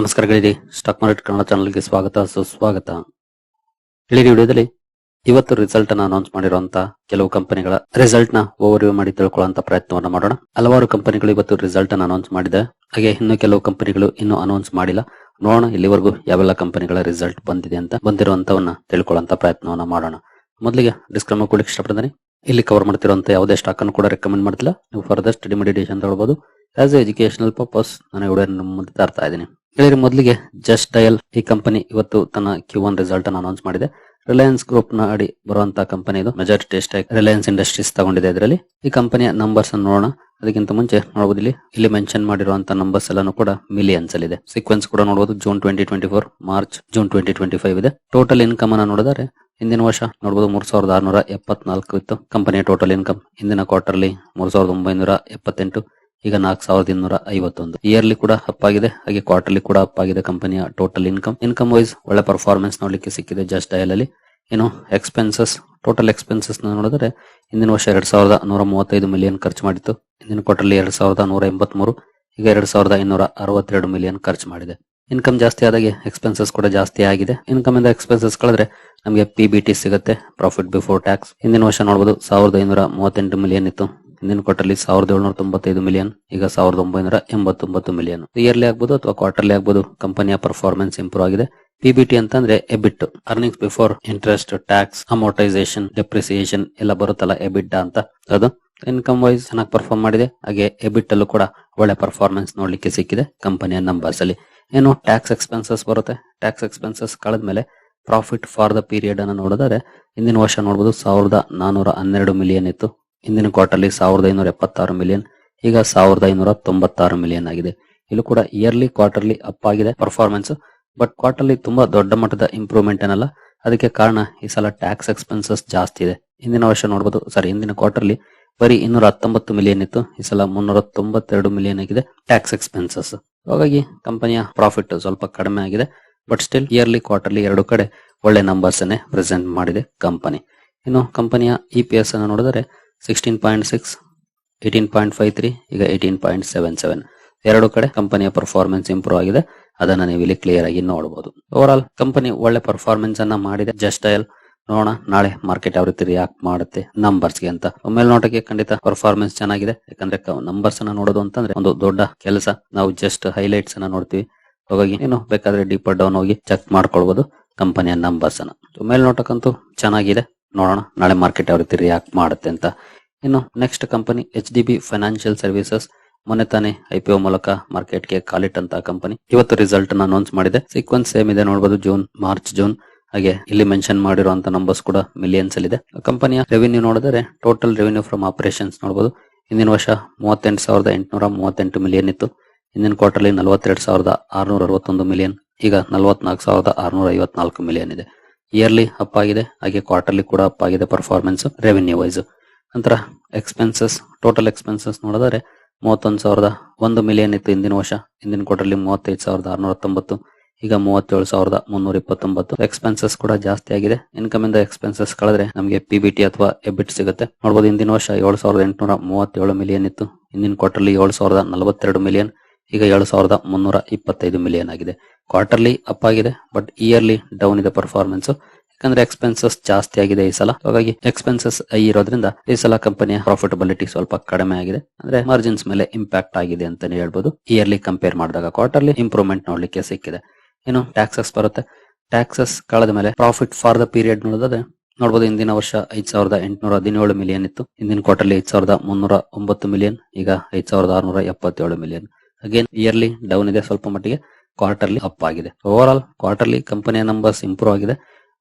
ನಮಸ್ಕಾರ ಗೆಳೆಯರಿ stock market Kannada ಚಾನಲ್ಗೆ ಸ್ವಾಗತ, ಸುಸ್ವಾಗತ. ಇಳಿ ವಿಡಿಯೋದಲ್ಲಿ ಇವತ್ತು ರಿಸಲ್ಟ್ ಅನ್ನ ಅನೌನ್ಸ್ ಮಾಡಿರುವಂತಹ ಕೆಲವು ಕಂಪನಿಗಳ ರಿಸಲ್ಟ್ನ ಓವರ್ ವ್ಯೂ ಮಾಡಿ ತಿಳ್ಕೊಳ್ಳುವಂತ ಪ್ರಯತ್ನವನ್ನ ಮಾಡೋಣ. ಹಲವಾರು ಕಂಪನಿಗಳು ಇವತ್ತು ರಿಸಲ್ಟ್ ಅನ್ನ ಅನೌನ್ಸ್ ಮಾಡಿದೆ. ಹಾಗೆ ಇನ್ನು ಕೆಲವು ಕಂಪನಿಗಳು ಇನ್ನೂ ಅನೌನ್ಸ್ ಮಾಡಿಲ್ಲ. ನೋಡೋಣ ಇಲ್ಲಿವರೆಗೂ ಯಾವೆಲ್ಲ ಕಂಪನಿಗಳ ರಿಸಲ್ಟ್ ಬಂದಿದೆ ಅಂತ ಬಂದಿರುವಂತವನ್ನ ತಿಳ್ಕೊಳ್ಳುವಂತ ಪ್ರಯತ್ನವನ್ನ ಮಾಡೋಣ. ಮೊದಲಿಗೆ ಡಿಸ್ಕ್ರಮ ಕೊಡ್ಲಿಕ್ಕೆ ಇಷ್ಟಪಡ್ತಾನೆ. ಇಲ್ಲಿ ಕವರ್ ಮಾಡ್ತಿರುವಂತ ಯಾವುದೇ ಸ್ಟಾಕ್ ಅನ್ನು ಕೂಡ ರೆಕಮೆಂಡ್ ಮಾಡ್ತಿಲ್ಲ. ನೀವು ಫರ್ದರ್ ಸ್ಟಡಿ ಮೆಡಿಟೇಷನ್ ತಗೊಳ್ಬಹುದು ಆಸ್ ಎಜುಕೇಶನಲ್ ಪರ್ಪಸ್ ನಾನು ವಿಡಿಯೋ ಮುಂದೆ ತರ್ತಾ ಇದ್ದೀನಿ. ಗೆಳೆಯರಿ ಮೊದಲಿಗೆ ಜಸ್ಟ್ ಡಯಲ್ ಈ ಕಂಪನಿ ಇವತ್ತು ತನ್ನ ಕ್ಯೂ ಒನ್ ರಿಸಲ್ಟ್ ಅನ್ನು ಅನೌನ್ಸ್ ಮಾಡಿದೆ. ರಿಲಯನ್ಸ್ ಗ್ರೂಪ್ನ ಅಡಿ ಬರುವಂತಹ ಕಂಪನಿ ಇದು. ಮೆಜಾರಿಟಿ ಸ್ಟೇಕ್ ರಿಲಯನ್ಸ್ ಇಂಡಸ್ಟ್ರೀಸ್ ತಗೊಂಡಿದೆ ಇದರಲ್ಲಿ. ಈ ಕಂಪನಿಯ ನಂಬರ್ಸ್ ಅನ್ನು ನೋಡೋಣ. ಅದಕ್ಕಿಂತ ಮುಂಚೆ ನೋಡಬಹುದು ಇಲ್ಲಿ ಇಲ್ಲಿ ಮೆನ್ಷನ್ ಮಾಡಿರುವಂತಹ ನಂಬರ್ಸ್ ಎಲ್ಲಾನು ಕೂಡ ಮಿಲಿಯನ್ಸ್ ಅಲ್ಲಿ ಇದೆ ಸೀಕ್ವೆನ್ಸ್ ಕೂಡ ನೋಡಬಹುದು. June twenty twenty four March June twenty twenty five ಇದೆ. ಟೋಟಲ್ ಇನ್ಕಮ್ ಅನ್ನ ನೋಡಿದರೆ ಹಿಂದಿನ ವರ್ಷ ನೋಡಬಹುದು ಮೂರ್ ಸಾವಿರದ ಆರ್ನೂರ ಎಪ್ಪತ್ನಾಲ್ಕು ಇತ್ತು. ಕಂಪನಿಯ ಟೋಟಲ್ ಇನ್ಕಮ್ ಹಿಂದಿನ ಕ್ವಾರ್ಟರ್ಲಿ ಮೂರ್ ಸಾವಿರದ ಒಂಬೈನೂರ ಎಪ್ಪತ್ತೆಂಟು. ಈಗ ನಾಲ್ಕು ಸಾವಿರದ ಇನ್ನೂರ ಐವತ್ತೊಂದು ಇಯರ್ಲಿ ಕೂಡ ಅಪ್ ಆಗಿದೆ ಹಾಗೆ ಕ್ವಾರ್ಟರ್ಲಿ ಕೂಡ ಅಪ್ ಆಗಿದೆ ಕಂಪನಿಯ ಟೋಟಲ್ ಇನ್ಕಮ್ ಇನ್ಕಮ್ ವೈಸ್ ಒಳ್ಳೆ ಪರ್ಫಾರ್ಮೆನ್ಸ್ ನೋಡ್ಲಿಕ್ಕೆ ಸಿಕ್ಕಿದೆ ಜಸ್ಟ್ ಡಯಲ್ ಅಲ್ಲಿ. ಏನು ಎಕ್ಸ್ಪೆನ್ಸಸ್ ಟೋಟಲ್ ಎಕ್ಸ್ಪೆನ್ಸಸ್ ನೋಡಿದ್ರೆ ಹಿಂದಿನ ವರ್ಷ ಎರಡ್ ಸಾವಿರದ ನೂರ ಮೂವತ್ತೈದು ಮಿಲಿಯನ್ ಖರ್ಚು ಮಾಡಿತ್ತು. ಹಿಂದಿನ ಕ್ವಾರ್ಟರ್ಲಿ ಎರಡ್ ಸಾವಿರದ ನೂರ ಎಂಬತ್ಮೂರು, ಈಗ ಎರಡ್ ಸಾವಿರದ ಇನ್ನೂರ ಅರವತ್ತೆರಡು ಮಿಲಿಯನ್ ಖರ್ಚು ಮಾಡಿದೆ. ಇನ್ಕಮ್ ಜಾಸ್ತಿ ಆದಾಗೆ ಎಕ್ಸ್ಪೆನ್ಸಸ್ ಕೂಡ ಜಾಸ್ತಿ ಆಗಿದೆ. ಇನ್ಕಮ್ ಇಂದ ಎಕ್ಸ್ಪೆನ್ಸಸ್ ಕಳೆದ್ರೆ ನಮಗೆ ಪಿ ಬಿ ಟಿ ಸಿಗುತ್ತೆ ಪ್ರಾಫಿಟ್ ಬಿಫೋರ್ ಟ್ಯಾಕ್ಸ್ ಹಿಂದಿನ ವರ್ಷ ನೋಡಬಹುದು ಸಾವಿರದ ಐನೂರ ಮೂವತ್ತೆಂಟು ಮಿಲಿಯನ್ ಇತ್ತು. ಹಿಂದಿನ ಕ್ವಾರ್ಟರ್ಲಿ ಸಾವಿರದ ಏಳ್ನೂರ ತೊಂಬತ್ತೈದು ಮಿಲಿಯನ್ ಈಗ ಸಾವಿರದ ಒಂಬೈನೂರ ಎಂಬತ್ತೊಂಬತ್ತು ಮಿಲಿಯನ್ ಇಯರ್ಲಿ ಆಗ್ಬೋದು ಅಥವಾ ಕ್ವಾರ್ಟರ್ಲಿ ಆಗ್ಬೋದು ಕಂಪನಿಯ ಪರ್ಫಾರ್ಮೆನ್ಸ್ ಇಂಪ್ರೂವ್ ಆಗಿದೆ. ಪಿಬಿಟಿ ಅಂತಂದ್ರೆ EBIT earnings before interest tax amortisation depreciation ಎಲ್ಲ ಬರುತ್ತಲ್ಲ ಎಬಿಟ್ ಅಂತ. ಅದು ಇನ್ಕಮ್ ವೈಸ್ ಚೆನ್ನಾಗಿ ಪರ್ಫಾರ್ಮ್ ಮಾಡಿದೆ. ಹಾಗೆ ಎಬಿಟ್ ಅಲ್ಲೂ ಕೂಡ ಒಳ್ಳೆ ಪರ್ಫಾರ್ಮೆನ್ಸ್ ನೋಡ್ಲಿಕ್ಕೆ ಸಿಕ್ಕಿದೆ ಕಂಪನಿಯ ನಂಬರ್ಸ್ ಅಲ್ಲಿ. ಏನು ಟ್ಯಾಕ್ಸ್ ಎಕ್ಸ್ಪೆನ್ಸಸ್ ಬರುತ್ತೆ? ಟ್ಯಾಕ್ಸ್ ಎಕ್ಸ್ಪೆನ್ಸಸ್ ಕಳೆದ್ಮೇಲೆ ಪ್ರಾಫಿಟ್ ಫಾರ್ ದ ಪೀರಿಯಡ್ ಅನ್ನು ನೋಡಿದರೆ ಹಿಂದಿನ ವರ್ಷ ನೋಡಬಹುದು ಸಾವಿರದ ನಾನೂರ ಹನ್ನೆರಡು ಮಿಲಿಯನ್ ಇತ್ತು. ಹಿಂದಿನ ಕ್ವಾರ್ಟರ್ಲಿ ಸಾವಿರದ ಐನೂರ ಎಪ್ಪತ್ತಾರು ಮಿಲಿಯನ್ ಈಗ ಸಾವಿರದ ಐನೂರ ತೊಂಬತ್ತಾರು ಮಿಲಿಯನ್ ಆಗಿದೆ. ಇಲ್ಲೂ ಕೂಡ ಇಯರ್ಲಿ ಕ್ವಾರ್ಟರ್ಲಿ ಅಪ್ ಆಗಿದೆ ಪರ್ಫಾರ್ಮೆನ್ಸ್ ಬಟ್ ಕ್ವಾರ್ಟರ್ಲಿ ತುಂಬಾ ದೊಡ್ಡ ಮಟ್ಟದ ಇಂಪ್ರೂವ್ಮೆಂಟ್ ಏನಲ್ಲ, ಅದಕ್ಕೆ ಕಾರಣ ಈ ಸಲ ಟ್ಯಾಕ್ಸ್ ಎಕ್ಸ್ಪೆನ್ಸಸ್ ಜಾಸ್ತಿ ಇದೆ. ಹಿಂದಿನ ವರ್ಷ ನೋಡಬಹುದು ಸಾರಿ ಹಿಂದಿನ ಕ್ವಾರ್ಟರ್ಲಿ ಬರೀ ಇನ್ನೂರ ಹತ್ತೊಂಬತ್ತು ಮಿಲಿಯನ್ ಇತ್ತು, ಈ ಸಲ ಮುನ್ನೂರ ತೊಂಬತ್ತೆರಡು ಮಿಲಿಯನ್ ಆಗಿದೆ ಟ್ಯಾಕ್ಸ್ ಎಕ್ಸ್ಪೆನ್ಸಸ್ ಹಾಗಾಗಿ ಕಂಪನಿಯ ಪ್ರಾಫಿಟ್ ಸ್ವಲ್ಪ ಕಡಿಮೆ ಆಗಿದೆ ಬಟ್ ಸ್ಟಿಲ್ ಇಯರ್ಲಿ ಕ್ವಾರ್ಟರ್ಲಿ ಎರಡು ಕಡೆ ಒಳ್ಳೆ ನಂಬರ್ಸ್ ಅನ್ನೇ ಪ್ರೆಸೆಂಟ್ ಮಾಡಿದೆ ಕಂಪನಿ ಇನ್ನು ಕಂಪನಿಯ ಇ ಪಿ ಎಸ್ ಅನ್ನು ನೋಡಿದರೆ sixteen point six eighteen point five three ಈಗ ಏಯ್ಟೀನ್ ಪಾಯಿಂಟ್ ಸೆವೆನ್ ಸೆವೆನ್ ಎರಡು ಕಡೆ ಕಂಪನಿಯ ಪರ್ಫಾರ್ಮೆನ್ಸ್ ಇಂಪ್ರೂವ್ ಆಗಿದೆ. ಅದನ್ನ ನೀವು ಇಲ್ಲಿ ಕ್ಲಿಯರ್ ಆಗಿ ನೋಡಬಹುದು ಓವರ್ ಆಲ್ ಕಂಪನಿ ಒಳ್ಳೆ ಪರ್ಫಾರ್ಮೆನ್ಸ್ ಅನ್ನ ಮಾಡಿದೆ. ಜಸ್ಟ್ ಡಯಲ್ ನೋಡೋಣ, ನಾಳೆ ಮಾರ್ಕೆಟ್ ಯಾವ ರೀತಿ ರಿಯಾಕ್ಟ್ ಮಾಡುತ್ತೆ ನಂಬರ್ಸ್ಗೆ ಅಂತ. ಮೇಲ್ನೋಟಕ್ಕೆ ಖಂಡಿತ ಪರ್ಫಾರ್ಮೆನ್ಸ್ ಚೆನ್ನಾಗಿದೆ. ಯಾಕಂದ್ರೆ ನಂಬರ್ಸ್ ಅನ್ನ ನೋಡೋದು ಅಂತಂದ್ರೆ ಒಂದು ದೊಡ್ಡ ಕೆಲಸ. ನಾವು ಜಸ್ಟ್ ಹೈಲೈಟ್ಸ್ ಅನ್ನ ನೋಡ್ತೀವಿ. ಹಾಗಾಗಿ ಏನು ಬೇಕಾದ್ರೆ ಡೀಪರ್ ಡೌನ್ ಹೋಗಿ ಚೆಕ್ ಮಾಡ್ಕೊಳ್ಬಹುದು ಕಂಪನಿಯ ನಂಬರ್ಸ್ ಅನ್ನ. ಮೇಲ್ನೋಟಕ್ಕಂತೂ ಚೆನ್ನಾಗಿದೆ. ನೋಡೋಣ. ನಾಳೆ ಮಾರ್ಕೆಟ್ ಯಾವ ರೀತಿ ರಿಯಾಕ್ಟ್ ಮಾಡುತ್ತೆ ಅಂತ. ಇನ್ನು next company H D B financial services ಮೊನ್ನೆ ತಾನೇ ಐಪಿಒ ಮೂಲಕ ಮಾರ್ಕೆಟ್ಗೆ ಕಾಲಿಟ್ಟಂತ ಕಂಪನಿ ಇವತ್ತು ರಿಸಲ್ಟ್ ಅನ್ನು ಅನೌನ್ಸ್ ಮಾಡಿದೆ. ಸೀಕ್ವೆನ್ಸ್ ಸೇಮ್ ಇದೆ ನೋಡಬಹುದು ಜೂನ್ ಮಾರ್ಚ್ ಜೂನ್ ಹಾಗೆ ಇಲ್ಲಿ ಮೆನ್ಷನ್ ಮಾಡಿರುವಂತ ನಂಬರ್ಸ್ ಕೂಡ ಮಿಲಿಯನ್ಸ್ ಅಲ್ಲಿ ಇದೆ ಕಂಪನಿಯ ರೆವಿನ್ಯೂ ನೋಡಿದರೆ ಟೋಟಲ್ ರೆವಿನ್ಯೂ ಫ್ರಮ್ ಆಪರೇಷನ್ಸ್ ನೋಡಬಹುದು ಹಿಂದಿನ ವರ್ಷ ಮೂವತ್ತೆಂಟು ಸಾವಿರದ ಎಂಟುನೂರ ಮೂವತ್ತೆಂಟು ಮಿಲಿಯನ್ ಇತ್ತು. ಹಿಂದಿನ ಕ್ವಾರ್ಟರ್ಲಿ ನಲವತ್ತೆರಡು ಸಾವಿರದ ಆರುನೂರ ಅರವತ್ತೊಂದು ಮಿಲಿಯನ್ ಈಗ ನಲವತ್ನಾಲ್ಕು ಸಾವಿರದ ಆರ್ನೂರ ಐವತ್ನಾಲ್ಕು ಮಿಲಿಯನ್ ಇದೆ. ಇಯರ್ಲಿ ಅಪ್ ಆಗಿದೆ. ಹಾಗೆ ಕ್ವಾರ್ಟರ್ಲಿ ಕೂಡ ಅಪ್ ಆಗಿದೆ ಪರ್ಫಾರ್ಮೆನ್ಸ್ ರೆವೆನ್ಯೂ ವೈಸ್ ನಂತರ ಎಕ್ಸ್ಪೆನ್ಸಸ್ ಟೋಟಲ್ ಎಕ್ಸ್ಪೆನ್ಸಸ್ ನೋಡಿದರೆ ಮೂವತ್ತೊಂದು ಸಾವಿರದ ಒಂದು ಮಿಲಿಯನ್ ಇತ್ತು ಹಿಂದಿನ ವರ್ಷ. ಹಿಂದಿನ ಕ್ವಾರ್ಟರ್ಲಿ ಮೂವತ್ತೈದು ಸಾವಿರದ ಆರ್ನೂರ ಹತ್ತೊಂಬತ್ತು ಈಗ ಮೂವತ್ತೇಳು ಸಾವಿರದ ಮುನ್ನೂರ ಇಪ್ಪತ್ತೊಂಬತ್ತು ಎಕ್ಸ್ಪೆನ್ಸಸ್ ಕೂಡ ಜಾಸ್ತಿ ಆಗಿದೆ. ಇನ್ಕಮ್ ಇಂದ ಎಕ್ಸ್ಪೆನ್ಸಸ್ ಕಳೆದ್ರೆ ನಮಗೆ ಪಿಬಿಟಿ ಅಥವಾ ಎಬಿಟ್ ಸಿಗುತ್ತೆ. ನೋಡಬಹುದು ಹಿಂದಿನ ವರ್ಷ ಏಳು ಸಾವಿರದ ಎಂಟುನೂರ ಮೂವತ್ತೇಳು ಮಿಲಿಯನ್ ಇತ್ತು. ಹಿಂದಿನ ಕ್ವಾರ್ಟರ್ಲಿ ಏಳು ಸಾವಿರದ ನಲವತ್ತೆರಡು ಮಿಲಿಯನ್ ಈಗ ಏಳು ಸಾವಿರದ ಮುನ್ನೂರ ಇಪ್ಪತ್ತೈದು ಮಿಲಿಯನ್ ಆಗಿದೆ. ಕ್ವಾರ್ಟರ್ಲಿ ಅಪ್ ಆಗಿದೆ ಬಟ್ ಇಯರ್ಲಿ ಡೌನ್ ಇದೆ ಪರ್ಫಾರ್ಮೆನ್ಸ್ ಯಾಕಂದ್ರೆ ಎಕ್ಸ್ಪೆನ್ಸಸ್ ಜಾಸ್ತಿ ಆಗಿದೆ ಈ ಸಲ. ಹಾಗಾಗಿ ಎಕ್ಸ್ಪೆನ್ಸಸ್ ಐ ಇರೋದ್ರಿಂದ ಈ ಸಲ ಕಂಪನಿಯ ಪ್ರಾಫಿಟಬಿಲಿಟಿ ಸ್ವಲ್ಪ ಕಡಿಮೆ ಆಗಿದೆ. ಅಂದ್ರೆ ಮಾರ್ಜಿನ್ಸ್ ಮೇಲೆ ಇಂಪ್ಯಾಕ್ಟ್ ಆಗಿದೆ ಅಂತಾನೆ ಹೇಳ್ಬೋದು. ಇಯರ್ಲಿ ಕಂಪೇರ್ ಮಾಡಿದಾಗ ಕ್ವಾರ್ಟರ್ಲಿ ಇಂಪ್ರೂವ್ಮೆಂಟ್ ನೋಡ್ಲಿಕ್ಕೆ ಸಿಕ್ಕಿದೆ. ಇನ್ನು ಟ್ಯಾಕ್ಸಸ್ ಬರುತ್ತೆ? ಟ್ಯಾಕ್ಸಸ್ ಕಳೆದ ಮೇಲೆ ಪ್ರಾಫಿಟ್ ಫಾರ್ ದ ಪೀರಿಯಡ್ ನೋಡೋದಾದ್ರೆ ನೋಡಬಹುದು ಹಿಂದಿನ ವರ್ಷ ಐದ್ ಸಾವಿರದ ಎಂಟುನೂರ ಹದಿನೇಳು ಮಿಲಿಯನ್ ಇತ್ತು. ಹಿಂದಿನ ಕ್ವಾರ್ಟರ್ಲಿ ಐದ್ ಸಾವಿರದ ಮುನ್ನೂರ ಒಂಬತ್ತು ಮಿಲಿಯನ್ ಈಗ ಐದ್ ಸಾವಿರದ ಆರ್ನೂರ ಎಪ್ಪತ್ತೇಳು ಮಿಲಿಯನ್ ಅಗೇನ್ ಇಯರ್ಲಿ ಡೌನ್ ಇದೆ ಸ್ವಲ್ಪ ಮಟ್ಟಿಗೆ. ಕ್ವಾರ್ಟರ್ಲಿ ಅಪ್ ಆಗಿದೆ. ಓವರ್ ಆಲ್ ಕ್ವಾರ್ಟರ್ಲಿ ಕಂಪನಿಯ ನಂಬರ್ಸ್ ಇಂಪ್ರೂವ್ ಆಗಿದೆ.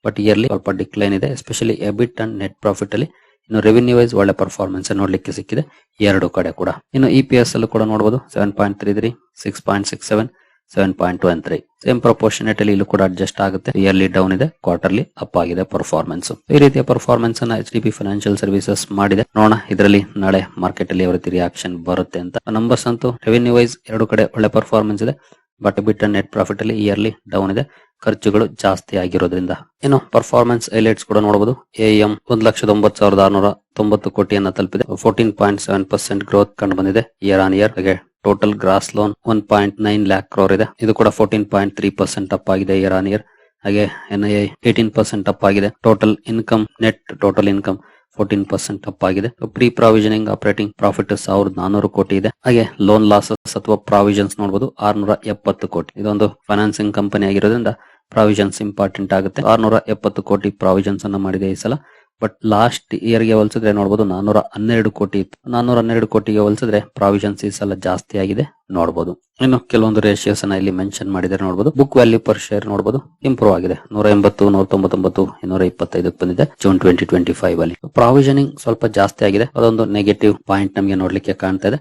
ಬಟ್ ಇಯರ್ಲಿ ಸ್ವಲ್ಪ ಡಿಕ್ಲೈನ್ ಇದೆ. Especially EBIT and net profit ಅಲ್ಲಿ ಇನ್ನು ರೆವಿನ್ಯೂ ವೈಸ್ ಒಳ್ಳೆ ಪರ್ಫಾರ್ಮೆನ್ಸ್ ನೋಡ್ಲಿಕ್ಕೆ ಸಿಕ್ಕಿದೆ. ಎರಡು ಕಡೆ ಕೂಡ. ಇನ್ನು ಇ ಪಿ ಎಸ್ ಅಲ್ಲೂ ಕೂಡ ನೋಡಬಹುದು seven point three three six point six seven seven point one three same proportionate ಅಲ್ಲಿ ಇಲ್ಲೂ ಕೂಡ ಅಡ್ಜಸ್ಟ್ ಆಗುತ್ತೆ ಇಯರ್ಲಿ ಡೌನ್ ಇದೆ ಕ್ವಾರ್ಟರ್ಲಿ ಅಪ್ ಆಗಿದೆ ಪರ್ಫಾರ್ಮೆನ್ಸ್ ಈ ರೀತಿಯ ಪರ್ಫಾರ್ಮೆನ್ಸ್ ಅನ್ನ H D P financial services ಮಾಡಿದೆ. ನೋಡೋಣ ಇದರಲ್ಲಿ ನಾಳೆ ಮಾರ್ಕೆಟ್ ಅಲ್ಲಿ ಯಾವ ರೀತಿ ರಿಯಾಕ್ಷನ್ ಬರುತ್ತೆ ಅಂತ. ನಂಬರ್ಸ್ ಅಂತೂ ರೆವಿನ್ಯೂ ವೈಸ್ ಎರಡು ಕಡೆ ಒಳ್ಳೆ ಪರ್ಫಾರ್ಮೆನ್ಸ್ ಇದೆ. ಬಟ್ ಬಿಟ್ ನೆಟ್ ಪ್ರಾಫಿಟ್ ಅಲ್ಲಿ ಇಯರ್ಲಿ ಡೌನ್ ಇದೆ ಖರ್ಚುಗಳು ಜಾಸ್ತಿ ಆಗಿರೋದ್ರಿಂದ. ಇನ್ನು ಪರ್ಫಾರ್ಮೆನ್ಸ್ ಹೈಲೈಟ್ಸ್ ಕೂಡ ನೋಡಬಹುದು ಎಎಂ ಒಂದ್ ಲಕ್ಷದ ಒಂಬತ್ತು ಸಾವಿರದ ಆರ್ನೂರ ತೊಂಬತ್ತು ಕೋಟಿಯನ್ನ ತಲುಪಿದೆ. Fourteen point seven percent growth ಕಂಡು ಬಂದಿದೆ. ಇಯರ್ ಆನ್ ಇಯರ್ ಹಾಗೆ total gross loan one point nine lakh crore ಇದೆ. ಇದು ಕೂಡ fourteen point three percent up ಆಗಿದೆ ಇಯರ್ ಆನ್ ಇಯರ್ ಹಾಗೆ N I eighteen percent up ಆಗಿದೆ. Total income net total income fourteen percent up ಆಗಿದೆ. Pre provisioning operating profit ಸಾವಿರದ ನಾನೂರು ಕೋಟಿ ಇದೆ. ಹಾಗೆ ಲೋನ್ ಲಾಸಸ್ ಅಥವಾ ಪ್ರಾವಿಷನ್ಸ್ ನೋಡಬಹುದು ಆರ್ನೂರ ಎಪ್ಪತ್ತು ಕೋಟಿ. ಇದೊಂದು ಫೈನಾನ್ಸಿಂಗ್ ಕಂಪನಿ ಆಗಿರೋದ್ರಿಂದ ಪ್ರಾವಿಷನ್ಸ್ ಇಂಪಾರ್ಟೆಂಟ್ ಆಗುತ್ತೆ. ಆರ್ನೂರ ಎಪ್ಪತ್ತು ಕೋಟಿ ಪ್ರಾವಿಷನ್ಸ್ ಅನ್ನ ಮಾಡಿದೆ ಈ ಸಲ. ಬಟ್ ಲಾಸ್ಟ್ ಇಯರ್ಗೆ ಹೋಲಿಸಿದ್ರೆ ನೋಡಬಹುದು ನಾನೂರ ಹನ್ನೆರಡು ಕೋಟಿ ಇತ್ತು. ನಾನೂರ ಹನ್ನೆರಡು ಕೋಟಿಗೆ ಹೋಲಿಸಿದ್ರೆ ಪ್ರಾವಿಷನ್ ಈ ಸಲ ಜಾಸ್ತಿ ಆಗಿದೆ ನೋಡಬಹುದು ಇನ್ನು ಕೆಲವೊಂದು ರೇಷಿಯೋಸ್ ಅನ್ನ ಇಲ್ಲಿ ಮೆನ್ಷನ್ ಮಾಡಿದರೆ ನೋಡಬಹುದು ಬುಕ್ ವ್ಯಾಲ್ಯೂ ಪರ್ ಶೇರ್ ನೋಡಬಹುದು ಇಂಪ್ರೂವ್ ಆಗಿದೆ. ನೂರ ಎಂಬತ್ತು, ನೂರ ತೊಂಬತ್ತೊಂಬತ್ತು, ಇನ್ನೂರ ಇಪ್ಪತ್ತೈದಕ್ಕೆ ಬಂದಿದೆ ಜೂನ್ ಟ್ವೆಂಟಿ ಟ್ವೆಂಟಿ ಫೈವ್ ಅಲ್ಲಿ. ಪ್ರಾವಿಷನಿಂಗ್ ಸ್ವಲ್ಪ ಜಾಸ್ತಿ ಆಗಿದೆ. ಅದೊಂದು ನೆಗೆಟಿವ್ ಪಾಯಿಂಟ್ ನಮಗೆ ನೋಡ್ಲಿಕ್ಕೆ ಕಾಣ್ತಾ ಇದೆ.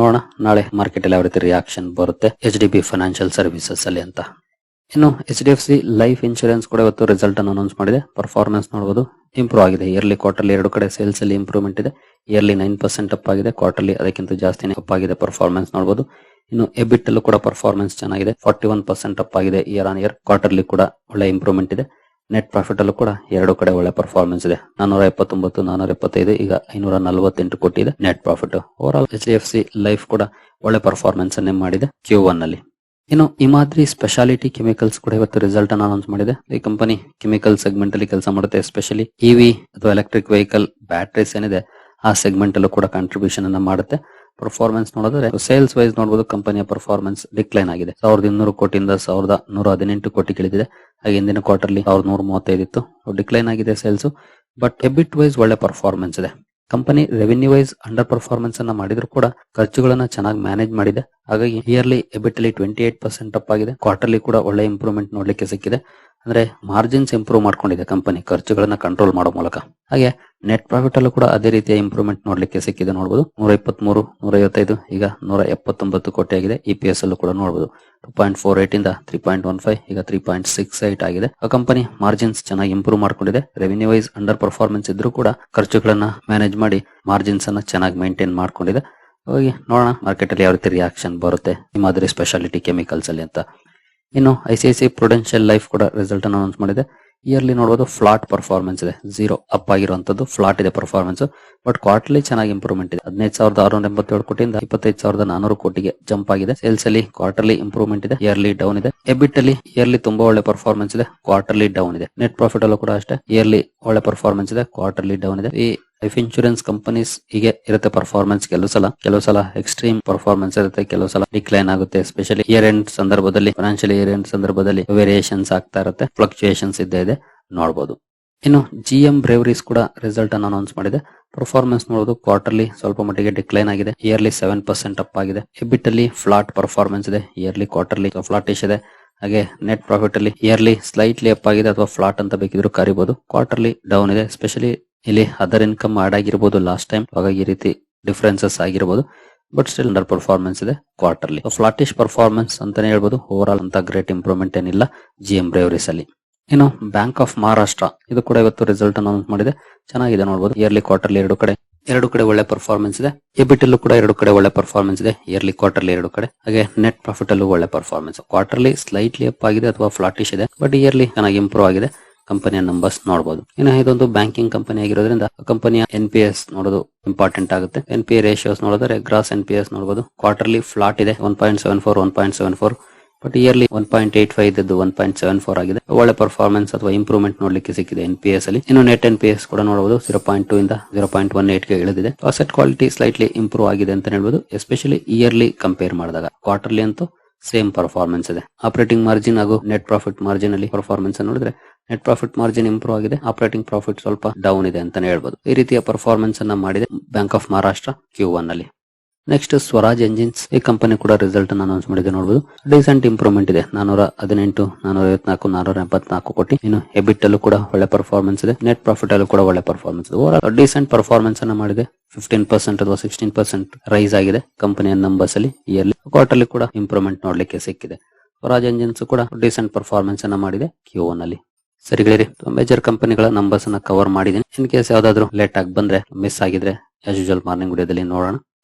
ನೋಡೋಣ, ನಾಳೆ ಮಾರ್ಕೆಟ್ ಅಲ್ಲಿ ಯಾವ ರೀತಿ ರಿಯಾಕ್ಷನ್ ಬರುತ್ತೆ. H D B financial services ಅಲ್ಲಿ ಅಂತ. ಇನ್ನು H D F C life insurance ಕೂಡ ಇವತ್ತು ರಿಸಲ್ಟ್ ಅನ್ನು ಅನೌನ್ಸ್ ಮಾಡಿದೆ. ಪರ್ಫಾರ್ಮೆನ್ಸ್ ನೋಡಬಹುದು ಇಂಪ್ರೂವ್ ಆಗಿದೆ. ಇಯರ್ಲಿ ಕ್ವಾರ್ಟರ್ಲಿ ಎರಡು ಕಡೆ ಸೇಲ್ಸ್ ಅಲ್ಲಿ ಇಂಪ್ರೂವ್ಮೆಂಟ್ ಇದೆ. ಇಯರ್ಲಿ ನೈನ್ ಪರ್ಸೆಂಟ್ ಅಪ್ ಆಗಿದೆ. ಕ್ವಾರ್ಟರ್ಲಿ ಅದಕ್ಕಿಂತ ಜಾಸ್ತಿನೇ ಅಪ್ ಆಗಿದೆ ಪರ್ಫಾರ್ಮೆನ್ಸ್ ನೋಡಬಹುದು ಇನ್ನು ಎಬಿಟ್ ಅಲ್ಲೂ ಕೂಡ ಪರ್ಫಾರ್ಮೆನ್ಸ್ ಚೆನ್ನಾಗಿದೆ. ಫಾರ್ಟಿ ಒನ್ ಪರ್ಸೆಂಟ್ ಅಪ್ ಆಗಿದೆ ಇಯರ್ ಆನ್ ಇಯರ್ ಕ್ವಾರ್ಟರ್ಲಿ ಕೂಡ ಒಳ್ಳೆ ಇಂಪ್ರೂವ್ಮೆಂಟ್ ಇದೆ. ನೆಟ್ ಪ್ರಾಫಿಟ್ ಅಲ್ಲೂ ಕೂಡ ಎರಡು ಕಡೆ ಒಳ್ಳೆ ಪರ್ಫಾರ್ಮೆನ್ಸ್ ಇದೆ. ನಾನೂರ ಎಪ್ಪತ್ತೊಂಬತ್ತು ನಾನೂರ ಎಪ್ಪತ್ತೈದು ಈಗ ಐನೂರ ನಲವತ್ತೆಂಟು ಕೋಟಿ ಇದೆ net profit over all H D F C life ಕೂಡ ಒಳ್ಳೆ ಪರ್ಫಾರ್ಮೆನ್ಸ್ ಅನ್ನೇ ಮಾಡಿದೆ ಕ್ಯೂ ಒನ್ ಅಲ್ಲಿ. ಇನ್ನು ಇಮಾದ್ರಿ ಸ್ಪೆಷಾಲಿಟಿ ಕೆಮಿಕಲ್ಸ್ ಕೂಡ ಇವತ್ತು ರಿಸಲ್ಟ್ ಅನ್ನು ಅನೌನ್ಸ್ ಮಾಡಿದೆ. ಈ ಕಂಪನಿ ಕೆಮಿಕಲ್ ಸೆಗ್ಮೆಂಟ್ ಅಲ್ಲಿ ಕೆಲಸ ಮಾಡುತ್ತೆ ಎಸ್ಪೆಷಲಿ ಇವಿ ಅಥವಾ ಎಲೆಕ್ಟ್ರಿಕ್ ವೆಹಿಕಲ್ ಬ್ಯಾಟ್ರೀಸ್ ಏನಿದೆ, ಆ ಸೆಗ್ಮೆಂಟ್ ಅಲ್ಲೂ ಕೂಡ ಕಾಂಟ್ರಿಬ್ಯೂಷನ್ ಅನ್ನ ಮಾಡುತ್ತೆ. ಪರ್ಫಾರ್ಮೆನ್ಸ್ ನೋಡಿದ್ರೆ ಸೇಲ್ಸ್ ವೈಸ್ ನೋಡಬಹುದು ಕಂಪನಿಯ ಪರ್ಫಾರ್ಮೆನ್ಸ್ ಡಿಕ್ಲೈನ್ ಆಗಿದೆ. ಸಾವಿರದ ಇನ್ನೂರು ಕೋಟಿಯಿಂದ ಸಾವಿರದ ನೂರ ಹದಿನೆಂಟು ಕೋಟಿ ಇಳಿದಿದೆ ಹಾಗೆ ಹಿಂದಿನ ಕ್ವಾರ್ಟರ್ಲಿ ಸಾವಿರದ ನೂರ ಮೂವತ್ತೈದು ಇತ್ತು. ಡಿಕ್ಲೈನ್ ಆಗಿದೆ ಸೇಲ್ಸ್ ಬಟ್ ಎಬಿಟ್ ವೈಸ್ ಒಳ್ಳೆ ಪರ್ಫಾರ್ಮೆನ್ಸ್ ಇದೆ. Company revenue wise under performance ಅನ್ನ ಮಾಡಿದ್ರು ಕೂಡ ಖರ್ಚುಗಳನ್ನ ಚೆನ್ನಾಗಿ ಮ್ಯಾನೇಜ್ ಮಾಡಿದೆ. ಹಾಗಾಗಿ ಇಯರ್ಲಿ ಎಬಿಟ್ ಅಲ್ಲಿ ಟ್ವೆಂಟಿ ಏಟ್ ಪರ್ಸೆಂಟ್ ಅಪ್ ಆಗಿದೆ. ಕ್ವಾರ್ಟರ್ಲಿ ಕೂಡ ಒಳ್ಳೆ ಇಂಪ್ರೂವ್ಮೆಂಟ್ ನೋಡ್ಲಿಕ್ಕೆ ಸಿಕ್ಕಿದೆ. ಅಂದ್ರೆ ಮಾರ್ಜಿನ್ಸ್ ಇಂಪ್ರೂವ್ ಮಾಡ್ಕೊಂಡಿದೆ ಕಂಪನಿ ಖರ್ಚುಗಳನ್ನ ಕಂಟ್ರೋಲ್ ಮಾಡೋ ಮೂಲಕ. ಹಾಗೆ ನೆಟ್ ಪ್ರಾಫಿಟ್ ಅಲ್ಲೂ ಕೂಡ ಅದೇ ರೀತಿಯ ಇಂಪ್ರೂವ್ಮೆಂಟ್ ನೋಡ್ಲಿಕ್ಕೆ ಸಿಕ್ಕಿದೆ ನೋಡಬಹುದು ನೂರ ಇಪ್ಪತ್ಮೂರು ನೂರ ಐವತ್ತೈದು ಈಗ ನೂರ ಎಪ್ಪತ್ತೊಂಬತ್ತು ಕೋಟಿ ಆಗಿದೆ. ಇ ಪಿ ಎಸ್ ಅಲ್ಲೂ ಕೂಡ ನೋಡಬಹುದು ಟೂ ಪಾಯಿಂಟ್ ಫೋರ್ ಏಟ್ ಇಂದ ತ್ರೀ ಪಾಯಿಂಟ್ ಒನ್ ಫೈವ್ ಈಗ ತ್ರೀ ಪಾಯಿಂಟ್ ಸಿಕ್ಸ್ ಏಟ್ ಆಗಿದೆ. ಆ ಕಂಪನಿ ಮಾರ್ಜಿನ್ಸ್ ಚೆನ್ನಾಗಿ ಇಂಪ್ರೂವ್ ಮಾಡ್ಕೊಂಡಿದೆ. ರೆವಿನ್ಯೂ ವೈಸ್ ಅಂಡರ್ ಪರ್ಫಾರ್ಮೆನ್ಸ್ ಇದ್ರೂ ಕೂಡ ಖರ್ಚುಗಳನ್ನ ಮ್ಯಾನೇಜ್ ಮಾಡಿ ಮಾರ್ಜಿನ್ಸ್ ಅನ್ನ ಚೆನ್ನಾಗಿ ಮೇಂಟೈನ್ ಮಾಡ್ಕೊಂಡಿದೆ. ಹೋಗಿ ನೋಡೋಣ ಮಾರ್ಕೆಟ್ ಅಲ್ಲಿ ಯಾವ ರೀತಿ ರಿಯಾಕ್ಷನ್ ಬರುತ್ತೆ. ಈ ಮಾದರಿ ಸ್ಪೆಷಾಲಿಟಿ ಕೆಮಿಕಲ್ಸ್ ಅಲ್ಲಿ ಅಂತ. ಇನ್ನು I C I C life ಕೂಡ ರಿಸಲ್ಟ್ ಅನ್ನು ಅನೌನ್ಸ್ ಮಾಡಿದೆ. ಇಯರ್ಲಿ ನೋಡಬಹುದು ಫ್ಲಾಟ್ ಪರ್ಫಾರ್ಮೆನ್ಸ್ ಇದೆ. ಜೀರೋ ಅಪ್ ಆಗಿರುವಂತದ್ದು ಫ್ಲಾಟ್ ಇದೆ ಪರ್ಫಾರ್ಮೆನ್ಸ್ ಬಟ್ ಕ್ವಾರ್ಟರ್ಲಿ ಚೆನ್ನಾಗಿ ಇಂಪ್ರೂವ್ಮೆಂಟ್ ಇದೆ. ಹದಿನೈದು ಸಾವಿರದ ಆರುನೂರ ಎಂಬತ್ತೇಳು ಕೋಟಿಯಿಂದ ಇಪ್ಪತ್ತೈದು ಸಾವಿರದ ನಾನೂರು ಕೋಟಿಗೆ ಜಂಪ್ ಆಗಿದೆ. ಸೇಲ್ಸ್ ಅಲ್ಲಿ ಕ್ವಾರ್ಟರ್ಲಿ ಇಂಪ್ರೂವ್ಮೆಂಟ್ ಇದೆ. ಇಯರ್ಲಿ ಡೌನ್ ಇದೆ. ಎಬಿಟ್ ಅಲ್ಲಿ ಇಯರ್ಲಿ ತುಂಬಾ ಒಳ್ಳೆ ಪರ್ಫಾರ್ಮೆನ್ಸ್ ಇದೆ. ಕ್ವಾರ್ಟರ್ಲಿ ಡೌನ್ ಇದೆ. ನೆಟ್ ಪ್ರಾಫಿಟ್ ಅಲ್ಲೂ ಕೂಡ ಅಷ್ಟೇ. ಇಯರ್ಲಿ ಒಳ್ಳೆ ಪರ್ಫಾರ್ಮೆನ್ಸ್ ಇದೆ. ಕ್ವಾರ್ಟರ್ಲಿ ಡೌನ್ ಇದೆ. ಈ ಲೈಫ್ ಇನ್ಶೂರೆನ್ಸ್ ಕಂಪನೀಸ್ ಹೀಗೆ ಇರುತ್ತೆ ಪರ್ಫಾರ್ಮೆನ್ಸ್ ಕೆಲವು ಸಲ. ಕೆಲವು ಸಲ ಎಕ್ಸ್ಟ್ರೀಮ್ ಪರ್ಫಾರ್ಮೆನ್ಸ್ ಇರುತ್ತೆ, ಕೆಲವು ಸಲ ಡಿಕ್ಲೈನ್ ಆಗುತ್ತೆ. ಎಸ್ಪೆಷಲಿ ಇಯರ್ ಎಂಡ್ ಸಂದರ್ಭದಲ್ಲಿ ಫೈನಾನ್ಷಿಯಲ್ ಇಯರ್ ಎಂಡ್ ಸಂದರ್ಭದಲ್ಲಿ ವೇರಿಯೇಷನ್ಸ್ ಆಗ್ತಾ ಇರುತ್ತೆ ಫ್ಲಕ್ಚುಯೇಷನ್ಸ್ ಇದ್ದೇ ಇದೆ. ನೋಡಬಹುದು ಇನ್ನು ಜಿ ಎಂ ಬ್ರೇವರೀಸ್ ಕೂಡ ರಿಸಲ್ಟ್ ಅನ್ನು ಅನೌನ್ಸ್ ಮಾಡಿದೆ. ಪರ್ಫಾರ್ಮೆನ್ಸ್ ನೋಡೋದು ಕ್ವಾರ್ಟರ್ಲಿ ಸ್ವಲ್ಪ ಮಟ್ಟಿಗೆ ಡಿಕ್ಲೈನ್ ಆಗಿದೆ. ಇಯರ್ಲಿ ಸೆವೆನ್ ಪರ್ಸೆಂಟ್ ಅಪ್ ಆಗಿದೆ. ಎಬಿಟ್ ಅಲ್ಲಿ ಫ್ಲಾಟ್ ಪರ್ಫಾರ್ಮೆನ್ಸ್ ಇದೆ ಇಯರ್ಲಿ ಕ್ವಾರ್ಟರ್ಲಿ ಫ್ಲಾಟಿಶ್ ಇದೆ. ಹಾಗೆ ನೆಟ್ ಪ್ರಾಫಿಟ್ ಅಲ್ಲಿ ಇಯರ್ಲಿ ಸ್ಲೈಟ್ಲಿ ಅಪ್ ಆಗಿದೆ ಅಥವಾ ಫ್ಲಾಟ್ ಅಂತ ಬೇಕಿದ್ರು ಕರಿಬಹುದು ಕ್ವಾರ್ಟರ್ಲಿ ಡೌನ್ ಇದೆ. ಸ್ಪೆಷಲಿ ಇಲ್ಲಿ ಅದರ್ ಇನ್ಕಮ್ ಆಡ್ ಆಗಿರ್ಬೋದು ಲಾಸ್ಟ್ ಟೈಮ್ ಹಾಗಾಗಿ ಈ ರೀತಿ ಡಿಫರೆನ್ಸಸ್ ಆಗಿರ್ಬೋದು ಬಟ್ ಸ್ಟಿಲ್ ಅಂಡರ್ ಪರ್ಫಾರ್ಮೆನ್ಸ್ ಇದೆ ಕ್ವಾರ್ಟರ್ಲಿ ಫ್ಲಾಟಿಶ್ ಪರ್ಫಾರ್ಮೆನ್ಸ್ ಅಂತಾನೆ ಹೇಳ್ಬೋದು. ಓವರ್ ಆಲ್ ಅಂತ ಗ್ರೇಟ್ ಇಂಪ್ರೂವ್ಮೆಂಟ್ ಏನಿಲ್ಲ ಜಿ ಎಂ ಬ್ರೇವರೀಸ್ ಅಲ್ಲಿ. ಇನ್ನು ಬ್ಯಾಂಕ್ ಆಫ್ ಮಹಾರಾಷ್ಟ್ರ ಇದು ಕೂಡ ಇವತ್ತು ರಿಸಲ್ಟ್ ಅನೌನ್ಸ್ ಮಾಡಿದೆ. ಚೆನ್ನಾಗಿದೆ ನೋಡಬಹುದು ಇಯರ್ಲಿ ಕ್ವಾರ್ಟರ್ಲಿ ಎರಡು ಕಡೆ ಎರಡು ಕಡೆ ಒಳ್ಳೆ ಪರ್ಫಾರ್ಮೆನ್ಸ್ ಇದೆ. ಎಬಿಟಲ್ಲೂ ಕೂಡ ಎರಡು ಕಡೆ ಒಳ್ಳೆ ಪರ್ಫಾರ್ಮೆನ್ಸ್ ಇದೆ. ಇಯರ್ಲಿ ಕ್ವಾರ್ಟರ್ಲಿ ಎರಡು ಕಡೆ. ಹಾಗೆ ನೆಟ್ ಪ್ರಾಫಿಟ್ ಅಲ್ಲೂ ಒಳ್ಳೆ ಪರ್ಫಾರ್ಮೆನ್ಸ್ ಕ್ವಾರ್ಟರ್ಲಿ ಸ್ಲೈಟ್ಲಿ ಅಪ್ ಆಗಿದೆ ಅಥವಾ ಫ್ಲಾಟಿಶ್ ಇದೆ ಬಟ್ ಇಯರ್ಲಿ ಚೆನ್ನಾಗಿ ಇಂಪ್ರೂವ್ ಆಗಿದೆ. ಕಂಪನಿಯ ನಂಬರ್ಸ್ ನೋಡಬಹುದು ಇನ್ನು ಇದೊಂದು ಬ್ಯಾಂಕಿಂಗ್ ಕಂಪನಿ ಆಗಿರೋದ್ರಿಂದ ಕಂಪನಿಯ ಎನ್ ಪಿ ಎಸ್ ನೋಡೋದು ಇಂಪಾರ್ಟೆಂಟ್ ಆಗುತ್ತೆ. ಎನ್ ಪಿ ರೇಷಿಯೋಸ್ ನೋಡಿದ್ರೆ ಗ್ರಾಸ್ ಎನ್ ಪಿ ಎಸ್ ನೋಡಬಹುದು ಕ್ವಾರ್ಟರ್ಲಿ ಫ್ಲಾಟ್ ಇದೆ one point seven four one point seven four but yearly one point eight five ಇದ್ದು ಒನ್ ಪಾಯಿಂಟ್ ಸೆವೆನ್ ಫೋರ್ ಆಗಿದೆ. ಒಳ್ಳೆ performance ಅಥವಾ improvement ನೋಡ್ಲಿಕ್ಕೆ ಸಿಕ್ಕಿದೆ ಎನ್ ಪಿ ಎಸ್ ಅಲ್ಲಿ. ಇನ್ನು ನೆಟ್ ಎನ್ ಪಿ ಎಸ್ ಕೂಡ ನೋಡಬಹುದು ಜೀರೋ ಪಾಯಿಂಟ್ ಟೂ ಇಂದ ಜೀರೋ ಪಾಯಿಂಟ್ ಒನ್ ಏಟ್ಗೆ ಇಳಿದಿದೆ. ಅಸೆಟ್ ಕ್ವಾಲಿಟಿ ಸ್ಲೈಟ್ಲಿ ಇಂಪ್ರೂವ್ ಆಗಿದೆ ಅಂತ ಹೇಳ್ಬೋದು. ಎಸ್ಪೆಷಲಿ ಇಯರ್ಲಿ ಕಂಪೇರ್ ಮಾಡಿದಾಗ. ಕ್ವಾರ್ಟರ್ಲಿ ಅಂತೂ ಸೇಮ್ ಪರ್ಫಾರ್ಮೆನ್ಸ್ ಇದೆ. ಆಪರೇಟಿಂಗ್ ಮಾರ್ಜಿನ್ ಹಾಗೂ ನೆಟ್ ಪ್ರಾಫಿಟ್ ಮಾರ್ಜಿನ್ ಅಲ್ಲಿ ಪರ್ಫಾರ್ಮೆನ್ಸ್ ನೋಡಿದ್ರೆ ನೆಟ್ ಪ್ರಾಫಿಟ್ ಮಾರ್ಜಿನ್ ಇಂಪ್ರೂವ್ ಆಗಿದೆ. ಆಪರೇಟಿಂಗ್ ಪ್ರಾಫಿಟ್ ಸ್ವಲ್ಪ ಡೌನ್ ಇದೆ ಅಂತಾನೆ ಹೇಳ್ಬೋದು. ಈ ರೀತಿಯ ಪರ್ಫಾರ್ಮೆನ್ಸ್ ಅನ್ನ ಮಾಡಿದೆ bank of Maharashtra Q one ಅಲ್ಲಿ. ನೆಕ್ಸ್ಟ್ ಸ್ವರಾಜ್ ಎಂಜಿನ್ಸ್ ಈ ಕಂಪನಿ ಕೂಡ ರಿಸಲ್ಟ್ ಅನ್ನು ಅನೌನ್ಸ್ ಮಾಡಿದೆ ನೋಡಬಹುದು ರೀಸೆಂಟ್ ಇಂಪ್ರೂವ್ಮೆಂಟ್ ಇದೆ, ನಾನೂರ ಹದಿನೆಂಟು, ನಾನೂರ ಐವತ್ನಾಲ್ಕು, ನಾನೂರ ಎಂಬತ್ನಾಲ್ಕು ಕೋಟಿ. ಇನ್ನು ಎಬಿಟ್ ಅಲ್ಲೂ ಕೂಡ ಒಳ್ಳೆ ಪರ್ಫಾರ್ಮೆನ್ಸ್ ಇದೆ. ನೆಟ್ ಪ್ರಾಫಿಟ್ ಅಲ್ಲೂ ಕೂಡ ಒಳ್ಳೆ ಪರ್ಫಾರ್ಮೆನ್ಸ್ ಇದೆ. ಓವರ್ ಡಿಸೆಂಟ್ ಪರ್ಫಾರ್ಮೆನ್ಸ್ ಅನ್ನ ಮಾಡಿದೆ. ಫಿಫ್ಟೀನ್ ಪರ್ಸೆಂಟ್ ಅಥವಾ ಸಿಕ್ಸ್ಟೀನ್ ಪರ್ಸೆಂಟ್ ರೈಸ್ ಆಗಿದೆ ಕಂಪನಿಯ ನಂಬರ್ಸ್ ಅಲ್ಲಿ ಇಯರ್ಲಿ ಕ್ವಾರ್ಟರ್ಲಿ ಕೂಡ ಇಂಪ್ರೂವ್ಮೆಂಟ್ ನೋಡ್ಲಿಕ್ಕೆ ಸಿಕ್ಕಿದೆ. ಸ್ವರಾಜ್ ಎಂಜಿನ್ಸ್ ಕೂಡ ಡಿಸೆಂಟ್ ಪರ್ಫಾರ್ಮೆನ್ಸ್ ಅನ್ನ ಮಾಡಿದೆ ಕ್ಯೂ ಒನ್ ಅಲ್ಲಿ. ಸರಿ ಗೆಳೆಯರಿ ಮೇಜರ್ ಕಂಪನಿಗಳ ನಂಬರ್ಸ್ ಅನ್ನ ಕವರ್ ಮಾಡಿದೀನಿ ಇನ್ ಕೇಸ್ ಯಾವ್ದಾದ್ರು ಲೇಟ್ ಆಗಿ ಬಂದ್ರೆ ಮಿಸ್ ಆಗಿದ್ರೆ ಆಸ್ ಯೂಶಲ್ ಮಾರ್ನಿಂಗ್ ವಿಡಿಯೋದಲ್ಲಿ ನೋಡೋಣ.